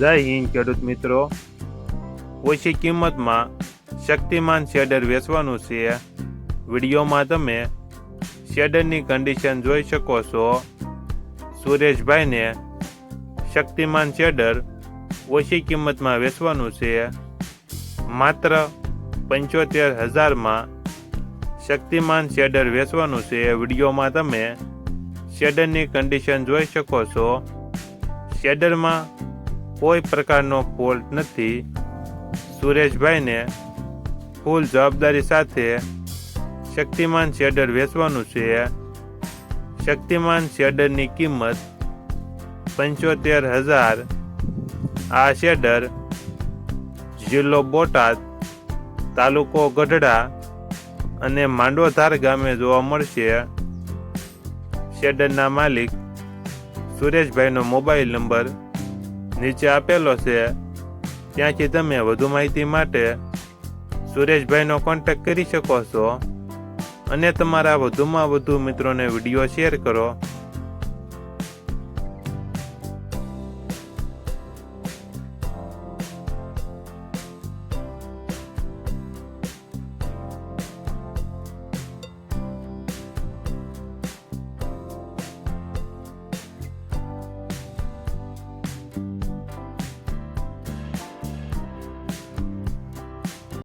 જય હિન્દ, ખેડૂત મિત્રો. ઓછી કિંમતમાં શક્તિમાન શેડર વેચવાનું છે. વિડીયોમાં તમે શેડરની કન્ડિશન જોઈ શકો છો. સુરેશભાઈને શક્તિમાન શેડર ઓછી કિંમતમાં વેચવાનું છે. માત્ર પંચોતેર હજારમાં શક્તિમાન શેડર વેચવાનું છે. વિડીયોમાં તમે શેડરની કન્ડિશન જોઈ શકો છો. શેડરમાં કોઈ પ્રકારનો ફોલ્ટ નથી. સુરેશભાઈને ફૂલ જવાબદારી સાથે શક્તિમાન શેડર વેચવાનું છે. શક્તિમાન શેડરની કિંમત પંચોતેર હજાર. આ શેડર જિલ્લો બોટાદ, તાલુકો ગઢડા અને માંડોધાર ગામે જોવા મળશે. શેડરના માલિક સુરેશભાઈનો મોબાઈલ નંબર નીચે આપેલો છે. ત્યાંથી તમે વધુ માહિતી માટે સુરેશભાઈનો કોન્ટેક્ટ કરી શકો છો અને તમારા વધુમાં વધુ મિત્રોને વીડિયો શેર કરો.